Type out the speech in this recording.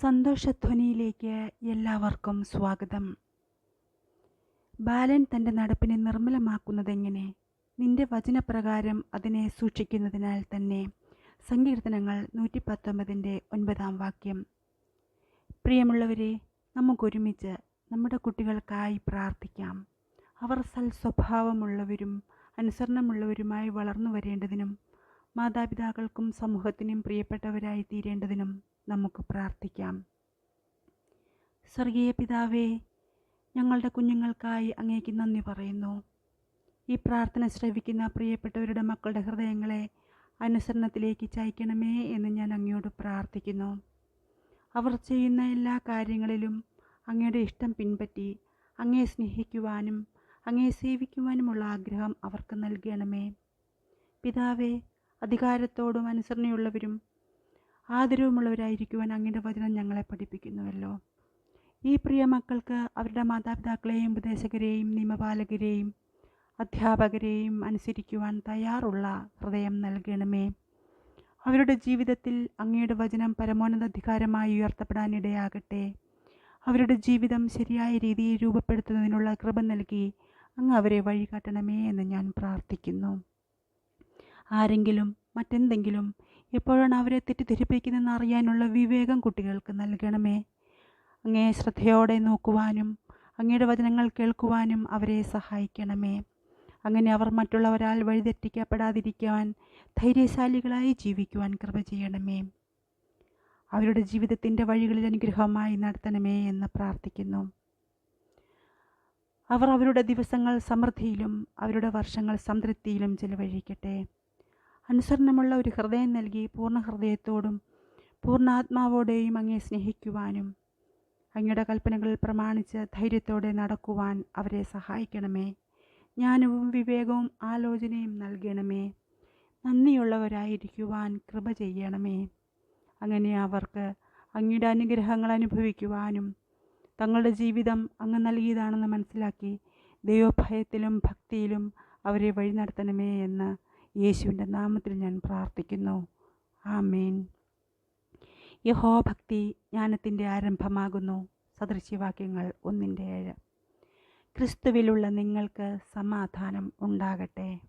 സന്തോഷധ്വനിയിലേക്ക് എല്ലാവർക്കും സ്വാഗതം. ബാലൻ തന്റെ നടപ്പിനെ നിർമ്മലമാക്കുന്നതെങ്ങനെ? നിന്റെ വചനപ്രകാരം അതിനെ സൂക്ഷിക്കുന്നതിനാൽ തന്നെ സങ്കീർത്തനങ്ങൾ നൂറ്റി പത്തൊമ്പതിന്റെ ഒൻപതാം വാക്യം. പ്രിയമുള്ളവരെ നമുക്കൊരുമിച്ച് നമ്മുടെ കുട്ടികൾക്കായി പ്രാർത്ഥിക്കാം. അവർ സൽ സ്വഭാവമുള്ളവരും അനുസരണമുള്ളവരുമായി വളർന്നു വരേണ്ടതിനും മാതാപിതാക്കൾക്കും സമൂഹത്തിനും പ്രിയപ്പെട്ടവരായി തീരേണ്ടതിനും നമുക്ക് പ്രാർത്ഥിക്കാം. സ്വർഗീയ പിതാവേ ഞങ്ങളുടെ കുഞ്ഞുങ്ങൾക്കായി അങ്ങേക്ക് നന്ദി പറയുന്നു. ഈ പ്രാർത്ഥന ശ്രവിക്കുന്ന പ്രിയപ്പെട്ടവരുടെ മക്കളുടെ ഹൃദയങ്ങളെ അനുസരണത്തിലേക്ക് ചായ്ക്കണമേ എന്ന് ഞാൻ അങ്ങയോട് പ്രാർത്ഥിക്കുന്നു. അവർ ചെയ്യുന്ന എല്ലാ കാര്യങ്ങളിലും അങ്ങയുടെ ഇഷ്ടം പിൻപറ്റി അങ്ങയെ സ്നേഹിക്കുവാനും അങ്ങയെ സേവിക്കുവാനുമുള്ള ആഗ്രഹം അവർക്ക് നൽകണമേ. പിതാവേ അധികാരത്തോടും അനുസരണയുള്ളവരും ആദരവുമുള്ളവരായിരിക്കുവാൻ അങ്ങയുടെ വചനം ഞങ്ങളെ പഠിപ്പിക്കുന്നുവല്ലോ. ഈ പ്രിയ മക്കൾക്ക് അവരുടെ മാതാപിതാക്കളെയും ഉപദേശകരെയും നിയമപാലകരെയും അധ്യാപകരെയും അനുസരിക്കുവാൻ തയ്യാറുള്ള ഹൃദയം നൽകണമേ. അവരുടെ ജീവിതത്തിൽ അങ്ങയുടെ വചനം പരമോന്നത അധികാരമായി ഉയർത്തപ്പെടാനിടയാകട്ടെ. അവരുടെ ജീവിതം ശരിയായ രീതിയിൽ രൂപപ്പെടുത്തുന്നതിനുള്ള കൃപ നൽകി അങ്ങ് അവരെ വഴികാട്ടണമേ എന്ന് ഞാൻ പ്രാർത്ഥിക്കുന്നു. ആരെങ്കിലും മറ്റെന്തെങ്കിലും എപ്പോഴാണ് അവരെ തെറ്റിദ്ധരിപ്പിക്കുന്നതെന്ന് അറിയാനുള്ള വിവേകം കുട്ടികൾക്ക് നൽകണമേ. അങ്ങേ ശ്രദ്ധയോടെ നോക്കുവാനും അങ്ങയുടെ വചനങ്ങൾ കേൾക്കുവാനും അവരെ സഹായിക്കണമേ. അങ്ങനെ അവർ മറ്റുള്ളവരാൽ വഴിതെറ്റിക്കപ്പെടാതിരിക്കുവാൻ ധൈര്യശാലികളായി ജീവിക്കുവാൻ കൃപ ചെയ്യണമേ. അവരുടെ ജീവിതത്തിന്റെ വഴികളിൽ അനുഗ്രഹമായി നടത്തണമേ എന്ന് പ്രാർത്ഥിക്കുന്നു. അവർ അവരുടെ ദിവസങ്ങൾ സമൃദ്ധിയിലും അവരുടെ വർഷങ്ങൾ സംതൃപ്തിയിലും ചെലവഴിക്കട്ടെ. അനുസരണമുള്ള ഒരു ഹൃദയം നൽകി പൂർണ ഹൃദയത്തോടും പൂർണാത്മാവോടെയും അങ്ങേ സ്നേഹിക്കുവാനും അങ്ങയുടെ കൽപ്പനകളിൽ പ്രമാണിച്ച് ധൈര്യത്തോടെ നടക്കുവാൻ അവരെ സഹായിക്കണമേ. ജ്ഞാനവും വിവേകവും ആലോചനയും നൽകണമേ. നന്ദിയുള്ളവരായിരിക്കുവാൻ കൃപ ചെയ്യണമേ. അങ്ങനെ അവർക്ക് അങ്ങയുടെ അനുഗ്രഹങ്ങൾ അനുഭവിക്കുവാനും തങ്ങളുടെ ജീവിതം അങ്ങ് നൽകിയതാണെന്ന് മനസ്സിലാക്കി ദൈവഭയത്തിലും ഭക്തിയിലും അവരെ വഴി നടത്തണമേ എന്ന് യേശുവിന്റെ നാമത്തിൽ ഞാൻ പ്രാർത്ഥിക്കുന്നു. ആമേൻ. യഹോഭക്തി ജ്ഞാനത്തിന്റെ ആരംഭമാകുന്നു. സദൃശ്യവാക്യങ്ങൾ ഒന്നിന്റെ ഏഴ്. ക്രിസ്തുവിലുള്ള നിങ്ങൾക്ക് സമാധാനം ഉണ്ടാകട്ടെ.